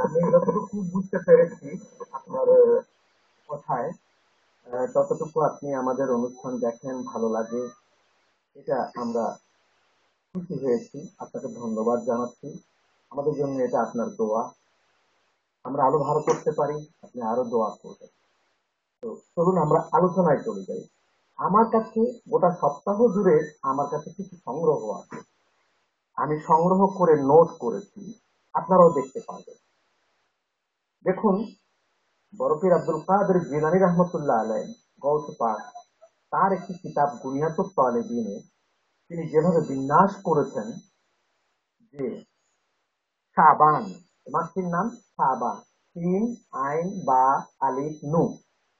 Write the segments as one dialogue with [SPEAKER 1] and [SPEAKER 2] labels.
[SPEAKER 1] আমি
[SPEAKER 2] যতটুকু বুঝতে পেরেছি আপনার কথায় ততটুকু আপনি আমাদের অনুষ্ঠান দেখেন, ভালো লাগে। এটা আমরা খুশি হয়েছি। আপনাকে ধন্যবাদ জানাচ্ছি। আমাদের জন্য এটা আপনার দোয়া। আমরা আরও ভালো করতে পারি, আপনি আরও দোয়া করবেন। চলুন আমরা আলোচনায় চলে যাই। আমার কাছে গোটা সপ্তাহ জুড়ে আমার কাছে কিছু সংগ্রহ আছে। আমি সংগ্রহ করে নোট করেছি, আপনারাও দেখতে পারবেন। দেখুন, বরফির আব্দুল কাদের জিলানি রহমতুল্লাহ আলাই গৌস পাক তার একটি কিতাব গুনিয়াতুত তালেবিনে তিনি যেভাবে বিন্যাস করেছেন যে সাবান মাসটির নাম সাবান তিন আইন বা আলিফ নু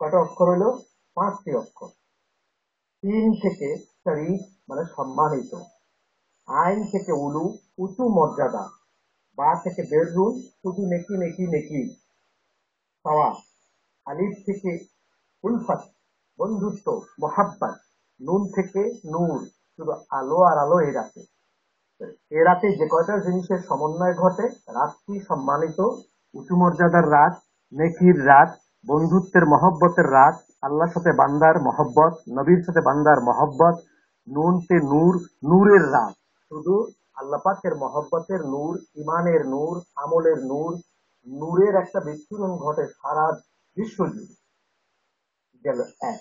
[SPEAKER 2] কয়টা অক্ষর হলো পাঁচটি অক্ষর। তিন থেকে শরীফ মানে সম্মানিত। আইন থেকে উলু, উঁচু মর্যাদা। বা থেকে বেরুন শুধু নেকি নেকি নেকি। পাওয়া আলিফ থেকে উলফত, বন্ধুত্ব, মোহাব্বত। নুন থেকে নূর, শুধু আলো আর আলো এ রাতে। এ রাতে যে কয়টা জিনিসের সমন্বয় ঘটে? রাতটি সম্মানিত, উঁচু মর্যাদার রাত, নেকির রাত বন্ধুত্বের মহব্বতের রাত, আল্লাহর সাথে বান্দার মহব্বত, নবীর সাথে বান্দার মহব্বত নুনতে নূর, নূরের রাত। শুধু আল্লাহ পাকের মহব্বতের নূর ইমানের নূর, আমলের নূর, নূরের একটা বিস্ফোরণ ঘটে সারা বিশ্ব জুড়ে গেল এক।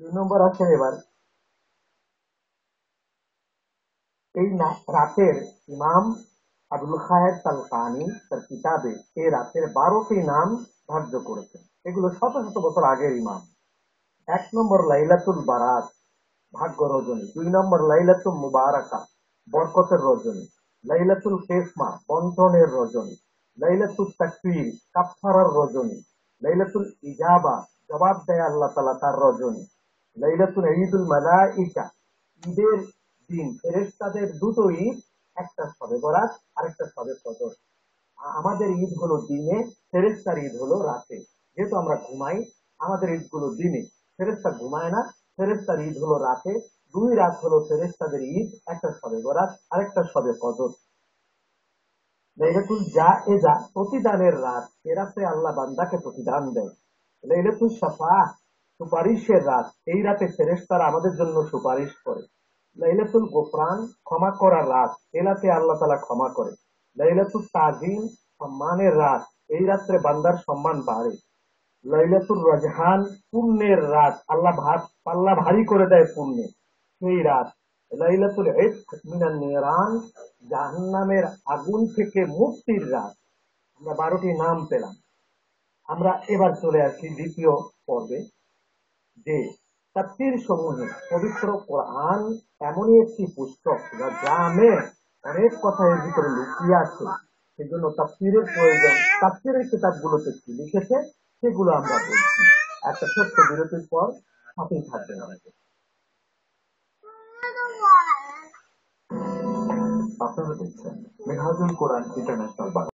[SPEAKER 2] দুই নম্বর আছে এবার। এই রাতের ইমাম আবুল খায়ের তালকানি তার কিতাবে এই রাতের বারোটি নাম ধার্য করেছেন। এগুলো শত শত বছর আগের ইমাম। এক নম্বর লাইলাতুল বারাত ভাগ্য রজনী। দুই নম্বর লাইলাতুল মুবারাকা, বরকতের রজনী। লাইলাতুল কেসমা বন্টনের রজনী। লাইলাতুল তাকবীর, কাফফারার রজনী। লাইলাতুল ইজাবা, জবাব দেয় আল্লাহ তাআলা তার রজনী। লাইলাতুল ঈদুল মালাইকা, ঈদের দিন ফেরেশতাদের দুটো ঈদ, একটা সবে বরাত, আরেকটা সবে কদর আমাদের ঈদ হলো দিনে, ফেরেশতার ঈদ হলো রাতে। যেহেতু আমরা ঘুমাই, আমাদের ঈদগুলো দিনে ফেরেশতা ঘুমায় না, ফেরেশতার ঈদ হলো রাতে, দুই রাত হলো ফেরেশতাদের ঈদ, একটা সবে বরাত, আরেকটা সবে কদর জায়েজা প্রতিদানের রাত, এ রাতে আল্লাহ বান্দাকে প্রতিদান দেয়। সাফা সুপারিশের রাত, এই রাতে ফেরেশতারা আমাদের জন্য সুপারিশ করে। লাইলাতুল গোফরান ক্ষমা করার রাত এই রাতে আল্লাহ তালা ক্ষমা করে। লাইলাতুল তাজিম সম্মানের রাত, এই রাত্রে বান্দার সম্মান বাড়ে। লাইলাতুল রাজহান পুণ্যের রাত। আল্লাহ ভাত, পাল্লা ভারী করে দেয় পুণ্যে। সেই রাত। লাইলাতুল ইফক মিনান নিরান, জাহান্নামের আগুন থেকে মুক্তির রাত। আমরা বারোটি নাম পেলাম। আমরা এবার চলে আসি দ্বিতীয় পর্বে, যে তাফসীর সমূহে পবিত্র কোরআন এমনই একটি পুস্তক যা জামে অনেক কথা এর ভিতরে লুকিয়ে আছে। সেজন্য তাফসীরের প্রয়োজন, তাফসীরের কিতাবগুলোতে কি লিখেছে? সেগুলো আমরা বলছি। একটা ছোট্ট বিরতির পর সাথেই থাকবেন আমাদের। আপনারা দেখছেন মেঘাজুল কোরআন ইন্টারন্যাশনাল